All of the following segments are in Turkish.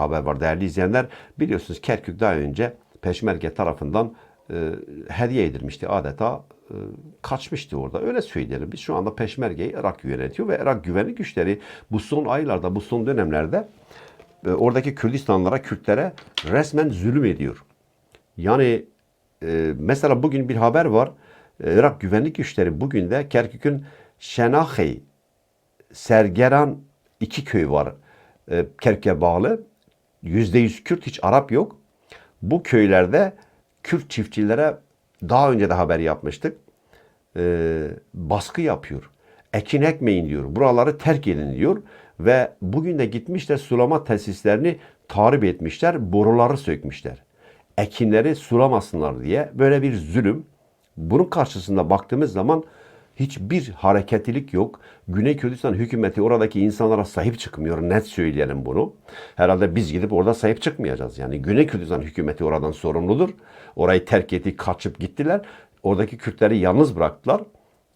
haber var değerli izleyenler. Biliyorsunuz Kerkük daha önce Peşmerge tarafından e, hediye edilmişti adeta e, kaçmıştı orada. Öyle söyleyelim. Biz şu anda Peşmerge'yi Irak yönetiyor ve Irak güvenlik güçleri bu son aylarda, bu son dönemlerde e, oradaki Kürdistanlara, Kürtlere resmen zulüm ediyor. Yani e, mesela bugün bir haber var. Irak güvenlik güçleri bugün de Kerkük'ün Şenahey, Sergeran iki köy var. E, Kerkük'e bağlı. %100 Kürt hiç Arap yok. Bu köylerde Kürt çiftçilere daha önce de haber yapmıştık. E, baskı yapıyor. Ekin ekmeyin diyor. Buraları terk edin diyor. Ve bugün de gitmişler sulama tesislerini tahrip etmişler. Boruları sökmüşler. Ekinleri sulamasınlar diye böyle bir zulüm. Bunun karşısında baktığımız zaman hiçbir hareketlilik yok. Güney Kürdistan hükümeti oradaki insanlara sahip çıkmıyor. Net söyleyelim bunu. Herhalde biz gidip orada sahip çıkmayacağız. Yani Güney Kürdistan hükümeti oradan sorumludur. Orayı terk etti, kaçıp gittiler. Oradaki Kürtleri yalnız bıraktılar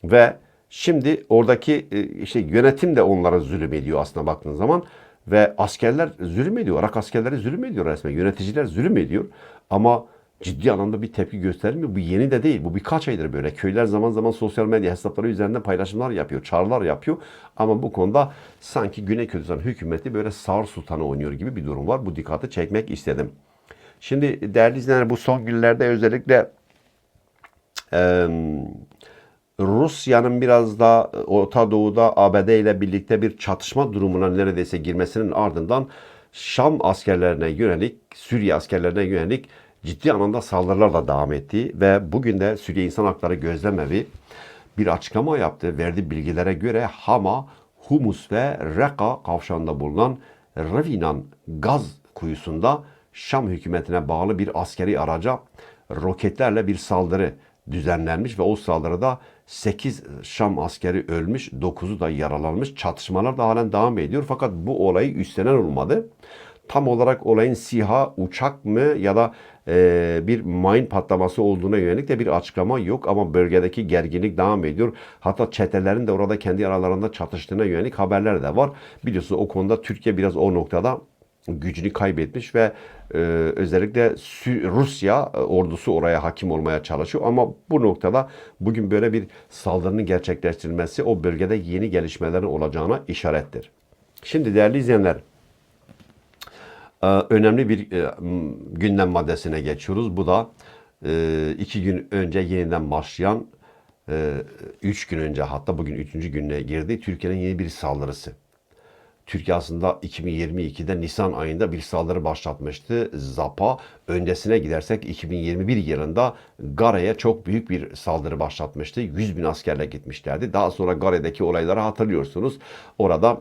ve şimdi oradaki e, işte yönetim de onlara zulüm ediyor aslında baktığın zaman ve askerler zulüm ediyor. Irak askerleri zulüm ediyor resmen. Yöneticiler zulüm ediyor. Ama ciddi anlamda bir tepki göstermiyor. Bu yeni de değil. Bu birkaç aydır böyle. Köyler zaman zaman sosyal medya hesapları üzerinden paylaşımlar yapıyor, çağrılar yapıyor. Ama bu konuda sanki Güney Kürdistan hükümeti böyle sağır sultanı oynuyor gibi bir durum var. Bu dikkati çekmek istedim. Şimdi değerli izleyenler bu son günlerde özellikle eee Rusya'nın biraz da Orta Doğu'da ABD ile birlikte bir çatışma durumuna neredeyse girmesinin ardından Şam askerlerine yönelik, Suriye askerlerine yönelik ciddi anlamda saldırılar da devam etti ve bugün de Suriye İnsan Hakları Gözlemevi bir açıklama yaptı. Verdiği bilgilere göre Hama, Humus ve Reka kavşağında bulunan Revinan gaz kuyusunda Şam hükümetine bağlı bir askeri araca roketlerle bir saldırı düzenlenmiş ve o saldırıda 8 Şam askeri ölmüş, 9'u da yaralanmış. Çatışmalar da halen devam ediyor fakat bu olayı üstlenen olmadı. Tam olarak olayın SİHA uçak mı ya da e, bir mayın patlaması olduğuna yönelik de bir açıklama yok ama bölgedeki gerginlik devam ediyor. Hatta çetelerin de orada kendi aralarında çatıştığına yönelik haberler de var. Biliyorsunuz o konuda Türkiye biraz o noktada gücünü kaybetmiş ve e, özellikle Rusya e, ordusu oraya hakim olmaya çalışıyor. Ama bu noktada bugün böyle bir saldırının gerçekleştirilmesi o bölgede yeni gelişmelerin olacağına işarettir. Şimdi değerli izleyenler, önemli bir e, gündem maddesine geçiyoruz. Bu da e, iki gün önce yeniden başlayan, e, üç gün önce hatta bugün üçüncü gününe girdi. Türkiye'nin yeni bir saldırısı. Türkiye aslında 2022'de Nisan ayında bir saldırı başlatmıştı. ZAP'a öncesine gidersek 2021 yılında Gare'ye çok büyük bir saldırı başlatmıştı. 100 bin askerle gitmişlerdi. Daha sonra Gare'deki olayları hatırlıyorsunuz. Orada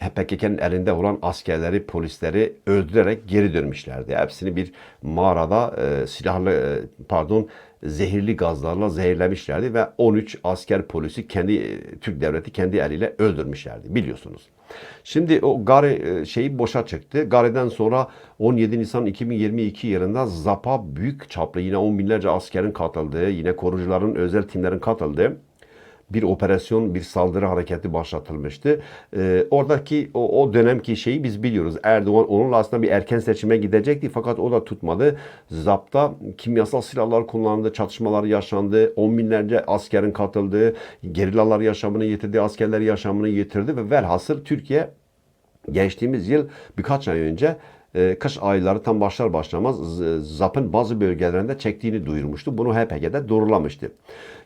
PKK'nın elinde olan askerleri, polisleri öldürerek geri dönmüşlerdi. Hepsini bir mağarada e, silahlı, e, pardon, zehirli gazlarla zehirlemişlerdi ve 13 asker polisi kendi e, Türk devleti kendi eliyle öldürmüşlerdi biliyorsunuz. Şimdi o Gare e, şeyi boşa çıktı. Gare'den sonra 17 Nisan 2022 yılında ZAP'a büyük çaplı yine on binlerce askerin katıldığı, yine korucuların özel timlerin katıldığı bir operasyon, bir saldırı hareketi başlatılmıştı. Ee, oradaki o, o dönemki şeyi biz biliyoruz. Erdoğan onunla aslında bir erken seçime gidecekti fakat o da tutmadı. ZAP'ta kimyasal silahlar kullanıldı, çatışmalar yaşandı, on binlerce askerin katıldığı, gerillalar yaşamını yitirdi, askerler yaşamını yitirdi ve velhasıl Türkiye geçtiğimiz yıl birkaç ay önce e, kış ayları tam başlar başlamaz ZAP'ın bazı bölgelerinde çektiğini duyurmuştu. Bunu HPG'de doğrulamıştı.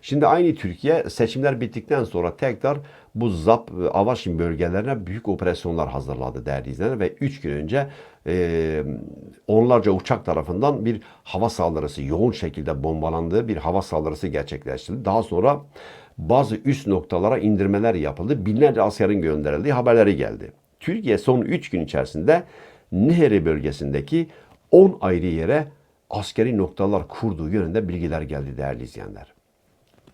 Şimdi aynı Türkiye seçimler bittikten sonra tekrar bu ZAP ve Avaşin bölgelerine büyük operasyonlar hazırladı değerli izleyenler ve 3 gün önce e, onlarca uçak tarafından bir hava saldırısı yoğun şekilde bombalandığı bir hava saldırısı gerçekleştirildi. Daha sonra bazı üst noktalara indirmeler yapıldı. Binlerce askerin gönderildiği haberleri geldi. Türkiye son 3 gün içerisinde Nehri bölgesindeki 10 ayrı yere askeri noktalar kurduğu yönünde bilgiler geldi değerli izleyenler.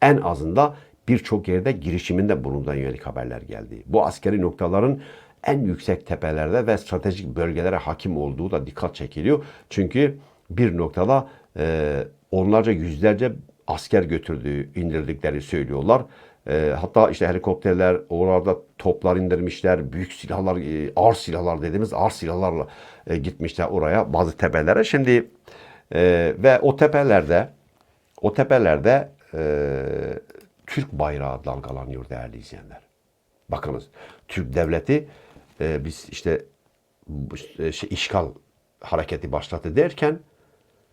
En azında birçok yerde girişiminde bulunduğuna yönelik haberler geldi. Bu askeri noktaların en yüksek tepelerde ve stratejik bölgelere hakim olduğu da dikkat çekiliyor. Çünkü bir noktada e, onlarca yüzlerce asker götürdüğü, indirdikleri söylüyorlar. E, hatta işte helikopterler oralarda toplar indirmişler. Büyük silahlar, e, ağır silahlar dediğimiz ağır silahlarla e, gitmişler oraya bazı tepelere. Şimdi e, ve o tepelerde o tepelerde e, Türk bayrağı dalgalanıyor değerli izleyenler. Bakınız Türk devleti e, biz işte e, şey, işgal hareketi başlattı derken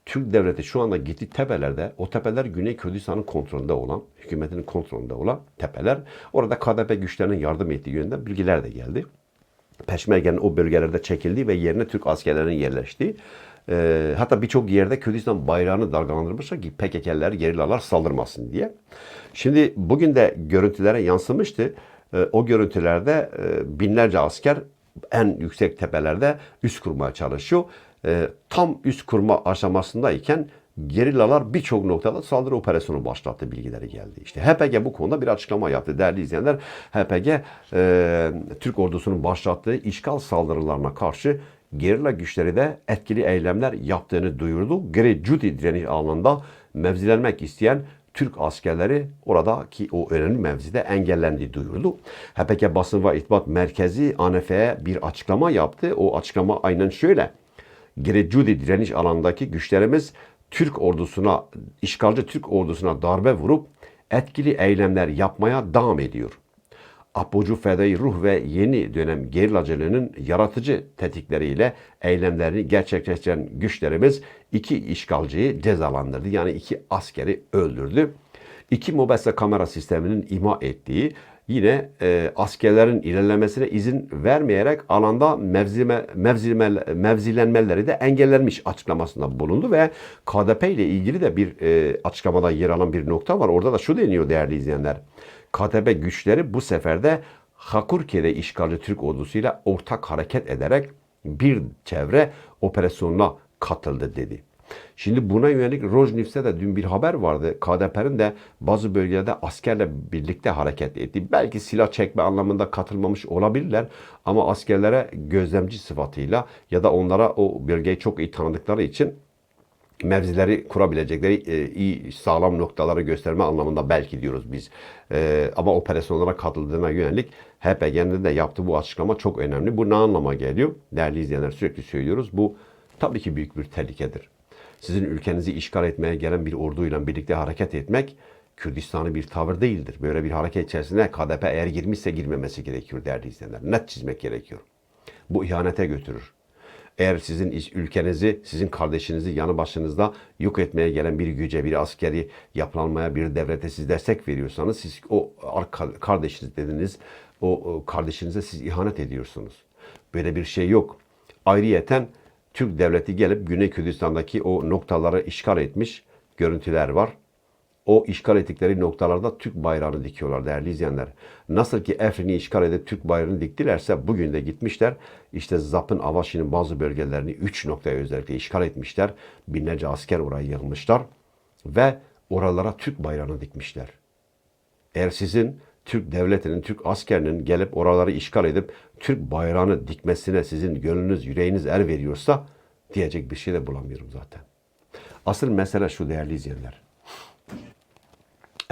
Türk devleti şu anda gitti tepelerde, o tepeler Güney Kürdistan'ın kontrolünde olan, hükümetinin kontrolünde olan tepeler. Orada KDP güçlerinin yardım ettiği yönde bilgiler de geldi. Peşmerge'nin o bölgelerde çekildiği ve yerine Türk askerlerinin yerleştiği. e, hatta birçok yerde Kürdistan bayrağını dalgalandırmışlar ki PKK'liler, gerillalar saldırmasın diye. Şimdi bugün de görüntülere yansımıştı. E, o görüntülerde e, binlerce asker en yüksek tepelerde üst kurmaya çalışıyor. E, tam üst kurma aşamasındayken gerillalar birçok noktada saldırı operasyonu başlattı bilgileri geldi. İşte HPG bu konuda bir açıklama yaptı değerli izleyenler. HPG e, Türk ordusunun başlattığı işgal saldırılarına karşı gerilla güçleri de etkili eylemler yaptığını duyurdu. Great Judy direniş alanında mevzilenmek isteyen Türk askerleri oradaki o önemli mevzide engellendiği duyurdu. HPG Basın ve İrtibat Merkezi ANF'ye bir açıklama yaptı. O açıklama aynen şöyle. Girecudi direniş alanındaki güçlerimiz Türk ordusuna, işgalci Türk ordusuna darbe vurup etkili eylemler yapmaya devam ediyor. Apocu Fedai Ruh ve yeni dönem gerilacılığının yaratıcı tetikleriyle eylemlerini gerçekleştiren güçlerimiz iki işgalciyi cezalandırdı. Yani iki askeri öldürdü. İki mobese kamera sisteminin ima ettiği yine e, askerlerin ilerlemesine izin vermeyerek alanda mevzime, mevzime, mevzilenmeleri de engellenmiş açıklamasında bulundu ve KDP ile ilgili de bir e, açıklamada yer alan bir nokta var. Orada da şu deniyor değerli izleyenler. KTB güçleri bu sefer de Hakurke'de işgalci Türk ordusuyla ortak hareket ederek bir çevre operasyonuna katıldı dedi. Şimdi buna yönelik Rojniv'te de dün bir haber vardı. KDP'nin de bazı bölgelerde askerle birlikte hareket etti. Belki silah çekme anlamında katılmamış olabilirler ama askerlere gözlemci sıfatıyla ya da onlara o bölgeyi çok iyi tanıdıkları için mevzileri kurabilecekleri e, iyi sağlam noktaları gösterme anlamında belki diyoruz biz. E, ama operasyonlara katıldığına yönelik HPG'nin de yaptığı bu açıklama çok önemli. Bu ne anlama geliyor? Değerli izleyenler sürekli söylüyoruz. Bu tabii ki büyük bir tehlikedir. Sizin ülkenizi işgal etmeye gelen bir orduyla birlikte hareket etmek Kürdistan'ı bir tavır değildir. Böyle bir hareket içerisine KDP eğer girmişse girmemesi gerekiyor değerli izleyenler. Net çizmek gerekiyor. Bu ihanete götürür. Eğer sizin ülkenizi, sizin kardeşinizi yanı başınızda yok etmeye gelen bir güce, bir askeri yapılanmaya, bir devlete siz destek veriyorsanız siz o kardeşiniz dediniz, o kardeşinize siz ihanet ediyorsunuz. Böyle bir şey yok. Ayrıyeten Türk devleti gelip Güney Kürdistan'daki o noktaları işgal etmiş görüntüler var. O işgal ettikleri noktalarda Türk bayrağını dikiyorlar değerli izleyenler. Nasıl ki Efrin'i işgal edip Türk bayrağını diktilerse bugün de gitmişler. İşte Zap'ın Avaşi'nin bazı bölgelerini 3 noktaya özellikle işgal etmişler. Binlerce asker oraya yığılmışlar. Ve oralara Türk bayrağını dikmişler. Eğer sizin Türk devletinin, Türk askerinin gelip oraları işgal edip Türk bayrağını dikmesine sizin gönlünüz, yüreğiniz er veriyorsa diyecek bir şey de bulamıyorum zaten. Asıl mesele şu değerli izleyenler.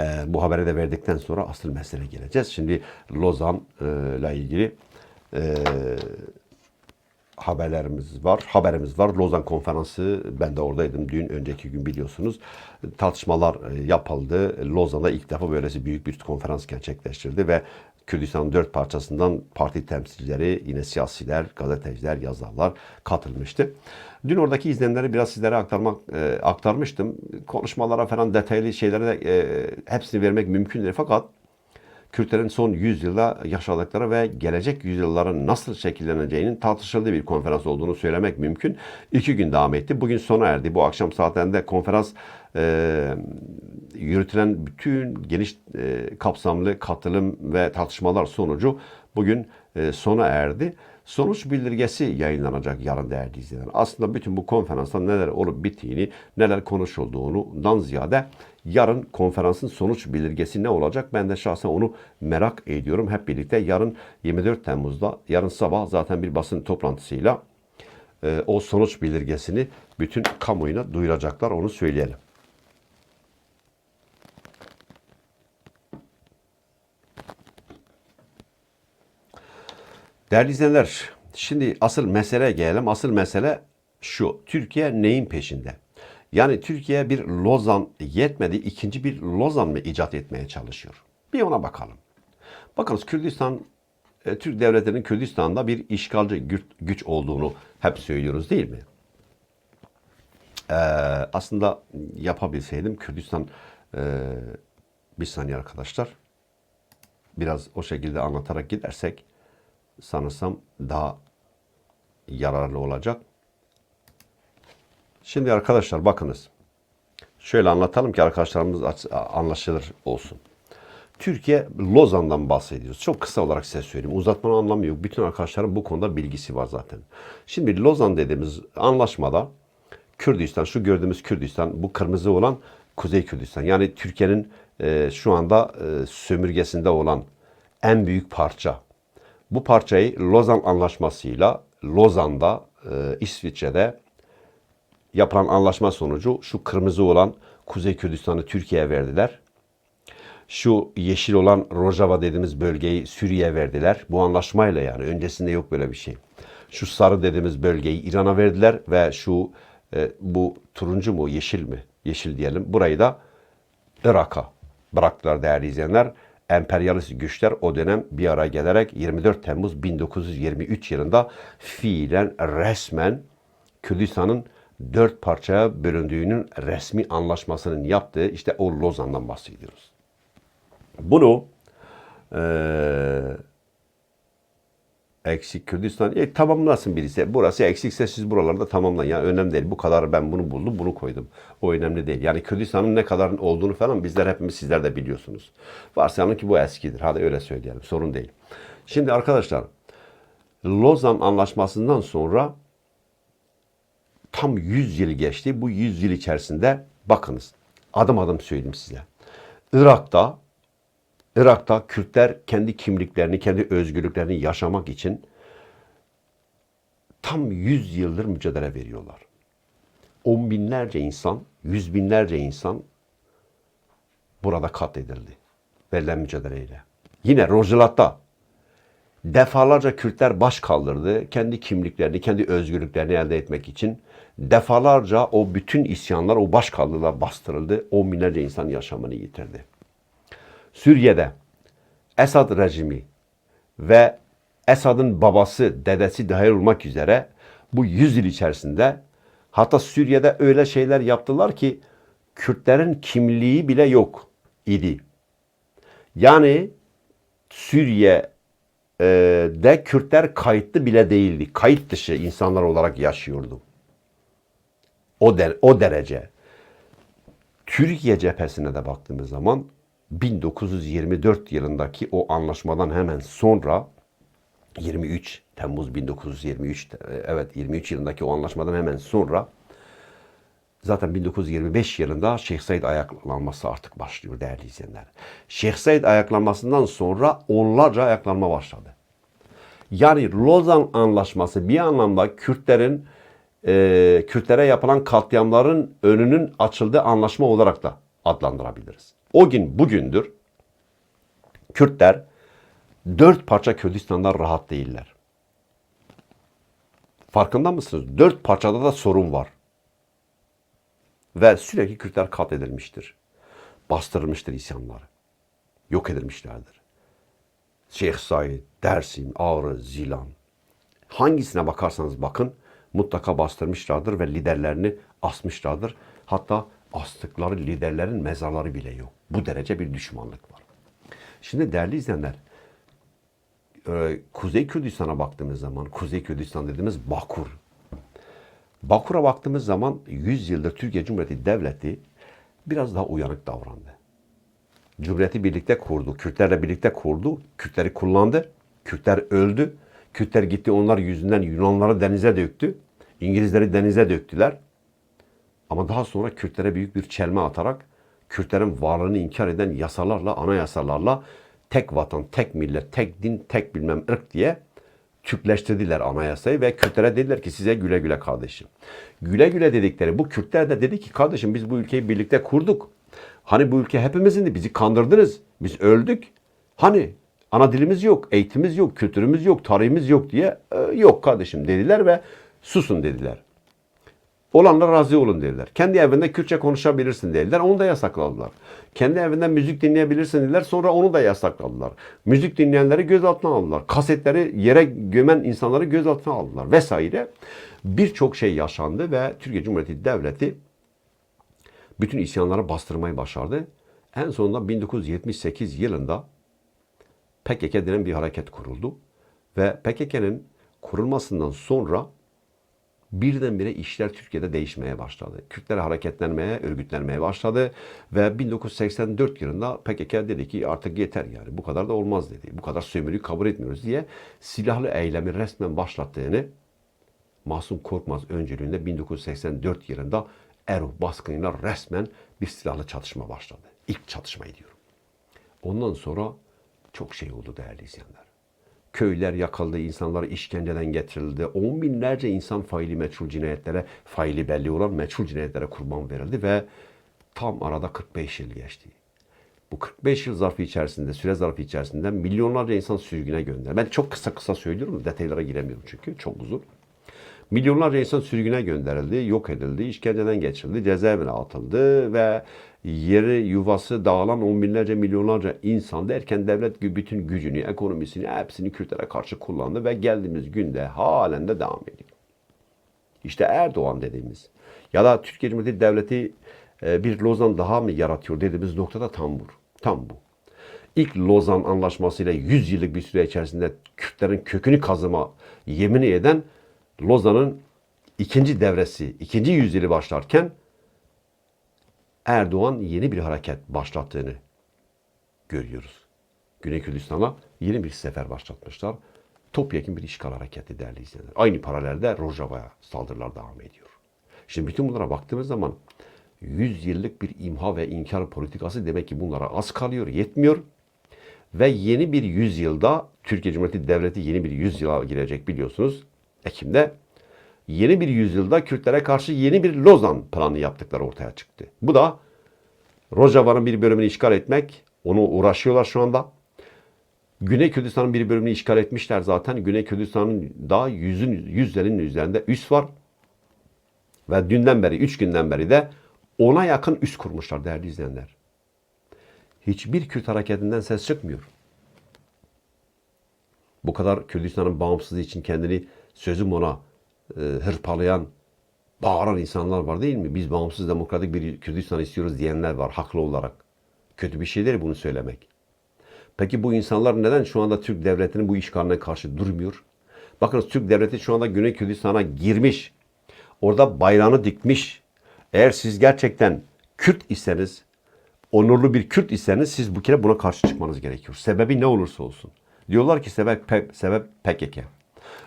Ee, bu haberi de verdikten sonra asıl mesele geleceğiz. Şimdi Lozan ile ilgili e, haberlerimiz var. Haberimiz var. Lozan konferansı ben de oradaydım dün önceki gün biliyorsunuz. Tartışmalar e, yapıldı. Lozan'da ilk defa böylesi büyük bir konferans gerçekleştirdi ve Kürdistan'ın dört parçasından parti temsilcileri, yine siyasiler, gazeteciler, yazarlar katılmıştı. Dün oradaki izlenimleri biraz sizlere aktarmak e, aktarmıştım. Konuşmalara falan detaylı şeylere de e, hepsini vermek mümkün değil. Fakat Kürtlerin son 100 yılda yaşadıkları ve gelecek yüzyılların nasıl şekilleneceğinin tartışıldığı bir konferans olduğunu söylemek mümkün. İki gün devam etti. Bugün sona erdi. Bu akşam saatlerinde konferans e, yürütülen bütün geniş e, kapsamlı katılım ve tartışmalar sonucu bugün e, sona erdi. Sonuç bildirgesi yayınlanacak yarın değerli izleyenler. Aslında bütün bu konferansta neler olup bittiğini, neler konuşulduğundan ziyade Yarın konferansın sonuç bildirgesi ne olacak? Ben de şahsen onu merak ediyorum. Hep birlikte yarın 24 Temmuz'da yarın sabah zaten bir basın toplantısıyla e, o sonuç bildirgesini bütün kamuoyuna duyuracaklar. Onu söyleyelim. Değerli izleyenler, şimdi asıl meseleye gelelim. Asıl mesele şu. Türkiye neyin peşinde? Yani Türkiye bir Lozan yetmedi, ikinci bir Lozan mı icat etmeye çalışıyor? Bir ona bakalım. Bakınız Kürdistan, e, Türk devletinin Kürdistan'da bir işgalci gü- güç olduğunu hep söylüyoruz değil mi? Ee, aslında yapabilseydim Kürdistan e, bir saniye arkadaşlar biraz o şekilde anlatarak gidersek sanırsam daha yararlı olacak. Şimdi arkadaşlar bakınız. Şöyle anlatalım ki arkadaşlarımız anlaşılır olsun. Türkiye Lozan'dan bahsediyoruz. Çok kısa olarak size söyleyeyim. Uzatmanın anlamı yok. Bütün arkadaşlarım bu konuda bilgisi var zaten. Şimdi Lozan dediğimiz anlaşmada Kürdistan, şu gördüğümüz Kürdistan, bu kırmızı olan Kuzey Kürdistan. Yani Türkiye'nin e, şu anda e, sömürgesinde olan en büyük parça. Bu parçayı Lozan Anlaşması'yla Lozan'da, e, İsviçre'de yapılan anlaşma sonucu şu kırmızı olan Kuzey Kürdistan'ı Türkiye'ye verdiler. Şu yeşil olan Rojava dediğimiz bölgeyi Suriye'ye verdiler. Bu anlaşmayla yani öncesinde yok böyle bir şey. Şu sarı dediğimiz bölgeyi İran'a verdiler ve şu e, bu turuncu mu yeşil mi? Yeşil diyelim. Burayı da Irak'a bıraktılar değerli izleyenler. Emperyalist güçler o dönem bir araya gelerek 24 Temmuz 1923 yılında fiilen resmen Kürdistan'ın dört parçaya bölündüğünün resmi anlaşmasının yaptığı işte o Lozan'dan bahsediyoruz. Bunu eee eksik Kürdistan e, tamamlasın birisi. Burası eksikse siz buralarda tamamlayın. Yani önemli değil. Bu kadar ben bunu buldum, bunu koydum. O önemli değil. Yani Kürdistan'ın ne kadar olduğunu falan bizler hepimiz sizler de biliyorsunuz. Varsayalım ki bu eskidir. Hadi öyle söyleyelim. Sorun değil. Şimdi arkadaşlar Lozan Anlaşması'ndan sonra tam 100 yıl geçti. Bu 100 yıl içerisinde bakınız adım adım söyleyeyim size. Irak'ta Irak'ta Kürtler kendi kimliklerini, kendi özgürlüklerini yaşamak için tam 100 yıldır mücadele veriyorlar. On binlerce insan, yüz binlerce insan burada katledildi. Verilen mücadeleyle. Yine Rojilat'ta defalarca Kürtler baş kaldırdı. Kendi kimliklerini, kendi özgürlüklerini elde etmek için. Defalarca o bütün isyanlar, o baş kaldırılar bastırıldı. On binlerce insan yaşamını yitirdi. Suriye'de Esad rejimi ve Esad'ın babası, dedesi dahil olmak üzere bu 100 yıl içerisinde hatta Suriye'de öyle şeyler yaptılar ki Kürtlerin kimliği bile yok idi. Yani Suriye'de Kürtler kayıtlı bile değildi. Kayıt dışı insanlar olarak yaşıyordu. O, der, o derece. Türkiye cephesine de baktığımız zaman 1924 yılındaki o anlaşmadan hemen sonra 23 Temmuz 1923 evet 23 yılındaki o anlaşmadan hemen sonra zaten 1925 yılında Şeyh Said ayaklanması artık başlıyor değerli izleyenler. Şeyh Said ayaklanmasından sonra onlarca ayaklanma başladı. Yani Lozan Anlaşması bir anlamda Kürtlerin e, Kürtlere yapılan katliamların önünün açıldığı anlaşma olarak da adlandırabiliriz. O gün bugündür Kürtler dört parça Kürdistan'da rahat değiller. Farkında mısınız? Dört parçada da sorun var. Ve sürekli Kürtler katledilmiştir. Bastırılmıştır isyanları. Yok edilmişlerdir. Şeyh Said, Dersim, Ağrı, Zilan. Hangisine bakarsanız bakın mutlaka bastırmışlardır ve liderlerini asmışlardır. Hatta astıkları liderlerin mezarları bile yok. Bu derece bir düşmanlık var. Şimdi değerli izleyenler, e, Kuzey Kürdistan'a baktığımız zaman, Kuzey Kürdistan dediğimiz Bakur. Bakur'a baktığımız zaman 100 yıldır Türkiye Cumhuriyeti Devleti biraz daha uyanık davrandı. Cumhuriyeti birlikte kurdu, Kürtlerle birlikte kurdu, Kürtleri kullandı, Kürtler öldü, Kürtler gitti onlar yüzünden Yunanları denize döktü, İngilizleri denize döktüler. Ama daha sonra Kürtlere büyük bir çelme atarak Kürtlerin varlığını inkar eden yasalarla, anayasalarla tek vatan, tek millet, tek din, tek bilmem ırk diye Türkleştirdiler anayasayı ve Kürtlere dediler ki size güle güle kardeşim. Güle güle dedikleri bu Kürtler de dedi ki kardeşim biz bu ülkeyi birlikte kurduk. Hani bu ülke hepimizin de bizi kandırdınız. Biz öldük. Hani Ana dilimiz yok, eğitimimiz yok, kültürümüz yok, tarihimiz yok diye "E, yok kardeşim dediler ve susun dediler. Olanlar razı olun dediler. Kendi evinde Kürtçe konuşabilirsin dediler. Onu da yasakladılar. Kendi evinde müzik dinleyebilirsin dediler. Sonra onu da yasakladılar. Müzik dinleyenleri gözaltına aldılar. Kasetleri yere gömen insanları gözaltına aldılar vesaire. Birçok şey yaşandı ve Türkiye Cumhuriyeti Devleti bütün isyanları bastırmayı başardı. En sonunda 1978 yılında PKK denen bir hareket kuruldu. Ve PKK'nın kurulmasından sonra birdenbire işler Türkiye'de değişmeye başladı. Kürtler hareketlenmeye, örgütlenmeye başladı ve 1984 yılında PKK dedi ki artık yeter yani bu kadar da olmaz dedi. Bu kadar sömürüyü kabul etmiyoruz diye silahlı eylemi resmen başlattığını Masum Korkmaz öncülüğünde 1984 yılında Erol baskınıyla resmen bir silahlı çatışma başladı. İlk çatışmayı diyorum. Ondan sonra çok şey oldu değerli izleyenler. Köyler yakıldı, insanlar işkenceden getirildi. On binlerce insan faili meçhul cinayetlere, faili belli olan meçhul cinayetlere kurban verildi ve tam arada 45 yıl geçti. Bu 45 yıl zarfı içerisinde, süre zarfı içerisinde milyonlarca insan sürgüne gönderdi. Ben çok kısa kısa söylüyorum, detaylara giremiyorum çünkü çok uzun. Milyonlarca insan sürgüne gönderildi, yok edildi, işkenceden geçirildi, cezaevine atıldı ve yeri yuvası dağılan on binlerce milyonlarca insan derken devlet bütün gücünü, ekonomisini hepsini Kürtlere karşı kullandı ve geldiğimiz günde halen de devam ediyor. İşte Erdoğan dediğimiz ya da Türkiye Cumhuriyeti Devleti e, bir Lozan daha mı yaratıyor dediğimiz noktada tam bu. Tam bu. İlk Lozan Anlaşması ile 100 yıllık bir süre içerisinde Kürtlerin kökünü kazıma yemini eden Lozan'ın ikinci devresi, ikinci yüzyılı başlarken Erdoğan yeni bir hareket başlattığını görüyoruz. Güney Kürdistan'a yeni bir sefer başlatmışlar. Topyekun bir işgal hareketi değerli izleyenler. Aynı paralelde Rojava'ya saldırılar devam ediyor. Şimdi bütün bunlara baktığımız zaman 100 yıllık bir imha ve inkar politikası demek ki bunlara az kalıyor, yetmiyor. Ve yeni bir yüzyılda Türkiye Cumhuriyeti Devleti yeni bir yüzyıla girecek biliyorsunuz. Ekim'de yeni bir yüzyılda Kürtlere karşı yeni bir Lozan planı yaptıkları ortaya çıktı. Bu da Rojava'nın bir bölümünü işgal etmek. Onu uğraşıyorlar şu anda. Güney Kürdistan'ın bir bölümünü işgal etmişler zaten. Güney Kürdistan'ın daha yüzün, yüzlerin üzerinde üs var. Ve dünden beri, üç günden beri de ona yakın üs kurmuşlar değerli izleyenler. Hiçbir Kürt hareketinden ses çıkmıyor. Bu kadar Kürdistan'ın bağımsızlığı için kendini sözüm ona e, hırpalayan, bağıran insanlar var değil mi? Biz bağımsız demokratik bir Kürdistan istiyoruz diyenler var haklı olarak. Kötü bir şey değil bunu söylemek. Peki bu insanlar neden şu anda Türk devletinin bu işgaline karşı durmuyor? Bakın Türk devleti şu anda Güney Kürdistan'a girmiş. Orada bayrağını dikmiş. Eğer siz gerçekten Kürt iseniz, onurlu bir Kürt iseniz siz bu kere buna karşı çıkmanız gerekiyor. Sebebi ne olursa olsun. Diyorlar ki sebep, pe- sebep PKK.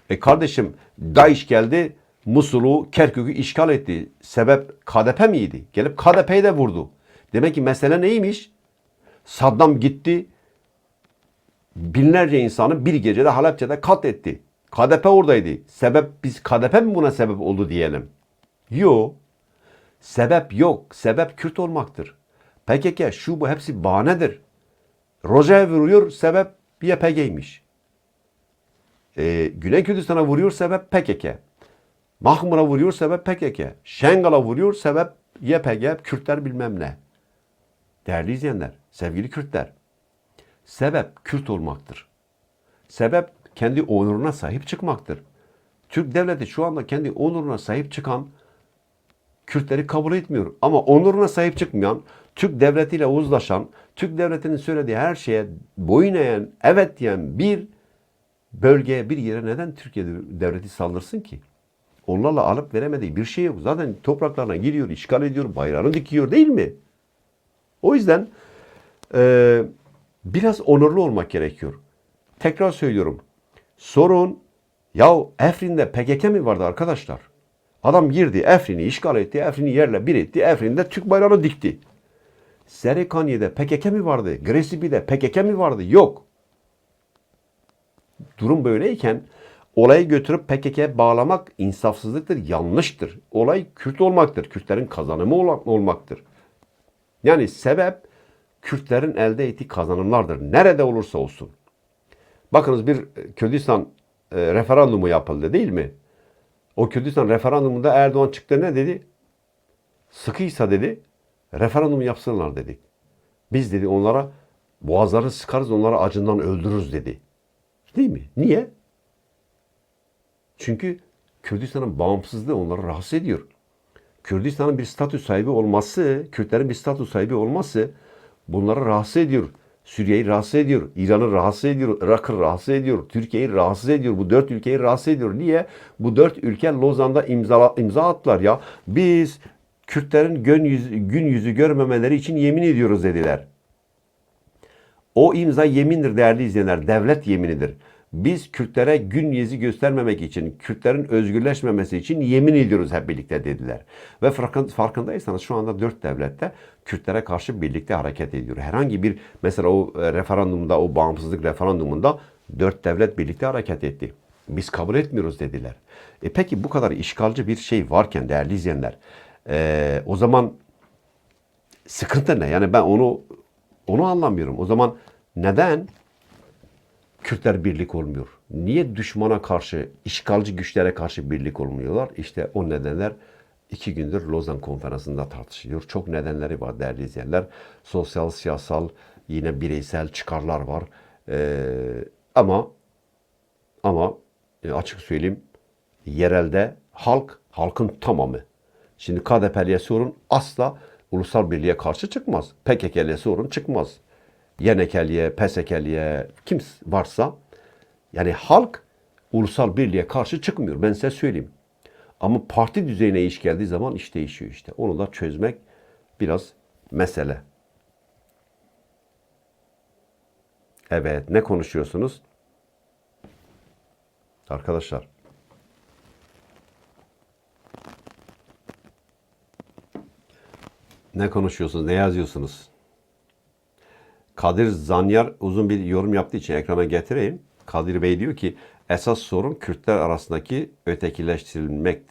E kardeşim DAEŞ geldi Musul'u, Kerkük'ü işgal etti. Sebep KDP miydi? Gelip KDP'yi de vurdu. Demek ki mesele neymiş? Saddam gitti binlerce insanı bir gecede Halepçe'de katletti. KDP oradaydı. Sebep biz KDP mi buna sebep oldu diyelim? Yok. Sebep yok. Sebep Kürt olmaktır. PKK şu bu hepsi bahanedir. Roja'ya vuruyor sebep YPG'ymiş. Ee, Güney Kürdistan'a vuruyor sebep PKK. Mahmur'a vuruyor sebep PKK. Şengal'a vuruyor sebep YPG, Kürtler bilmem ne. Değerli izleyenler, sevgili Kürtler. Sebep Kürt olmaktır. Sebep kendi onuruna sahip çıkmaktır. Türk devleti şu anda kendi onuruna sahip çıkan Kürtleri kabul etmiyor. Ama onuruna sahip çıkmayan, Türk devletiyle uzlaşan, Türk devletinin söylediği her şeye boyun eğen, evet diyen bir bölgeye, bir yere neden Türkiye devleti saldırsın ki? Onlarla alıp veremediği bir şey yok. Zaten topraklarına giriyor, işgal ediyor, bayrağını dikiyor değil mi? O yüzden eee biraz onurlu olmak gerekiyor. Tekrar söylüyorum. Sorun ya Efrin'de PKK mi vardı arkadaşlar? Adam girdi Efrin'i işgal etti, Efrin'i yerle bir etti, Efrin'de Türk bayrağını dikti. Serekaniye'de PKK mi vardı? Gresibi'de PKK mi vardı? Yok. Durum böyleyken olayı götürüp PKK'ya bağlamak insafsızlıktır, yanlıştır. Olay Kürt olmaktır. Kürtlerin kazanımı ol- olmaktır. Yani sebep Kürtlerin elde ettiği kazanımlardır. Nerede olursa olsun. Bakınız bir Kürdistan e, referandumu yapıldı değil mi? O Kürdistan referandumunda Erdoğan çıktı ne dedi? Sıkıysa dedi referandum yapsınlar dedik. Biz dedi onlara boğazları sıkarız onları acından öldürürüz dedi. Değil mi? Niye? Çünkü Kürdistan'ın bağımsızlığı onları rahatsız ediyor. Kürdistan'ın bir statü sahibi olması, Kürtlerin bir statü sahibi olması bunları rahatsız ediyor. Suriye'yi rahatsız ediyor, İran'ı rahatsız ediyor, Irak'ı rahatsız ediyor, Türkiye'yi rahatsız ediyor, bu dört ülkeyi rahatsız ediyor. Niye? Bu dört ülke Lozan'da imza, imza attılar ya. Biz Kürtlerin gün yüzü, gün yüzü görmemeleri için yemin ediyoruz dediler. O imza yemindir değerli izleyenler, devlet yeminidir. Biz Kürtlere gün yüzü göstermemek için, Kürtlerin özgürleşmemesi için yemin ediyoruz hep birlikte dediler. Ve farkın- farkındaysanız şu anda dört devlette Kürtlere karşı birlikte hareket ediyor. Herhangi bir mesela o e, referandumda, o bağımsızlık referandumunda dört devlet birlikte hareket etti. Biz kabul etmiyoruz dediler. E peki bu kadar işgalci bir şey varken değerli izleyenler, e, o zaman sıkıntı ne? Yani ben onu onu anlamıyorum. O zaman neden Kürtler birlik olmuyor? Niye düşmana karşı, işgalci güçlere karşı birlik olmuyorlar? İşte o nedenler iki gündür Lozan konferansında tartışılıyor. Çok nedenleri var değerli izleyenler. Sosyal, siyasal, yine bireysel çıkarlar var. Ee, ama ama e, açık söyleyeyim yerelde halk, halkın tamamı. Şimdi KDP'liye sorun asla ulusal birliğe karşı çıkmaz. PKK'liye sorun çıkmaz. YNK'liye, PSK'liye kim varsa yani halk ulusal birliğe karşı çıkmıyor. Ben size söyleyeyim. Ama parti düzeyine iş geldiği zaman iş değişiyor işte. Onu da çözmek biraz mesele. Evet, ne konuşuyorsunuz? Arkadaşlar. Ne konuşuyorsunuz? Ne yazıyorsunuz? Kadir Zanyar uzun bir yorum yaptığı için ekrana getireyim. Kadir Bey diyor ki esas sorun Kürtler arasındaki ötekileştirilmektir.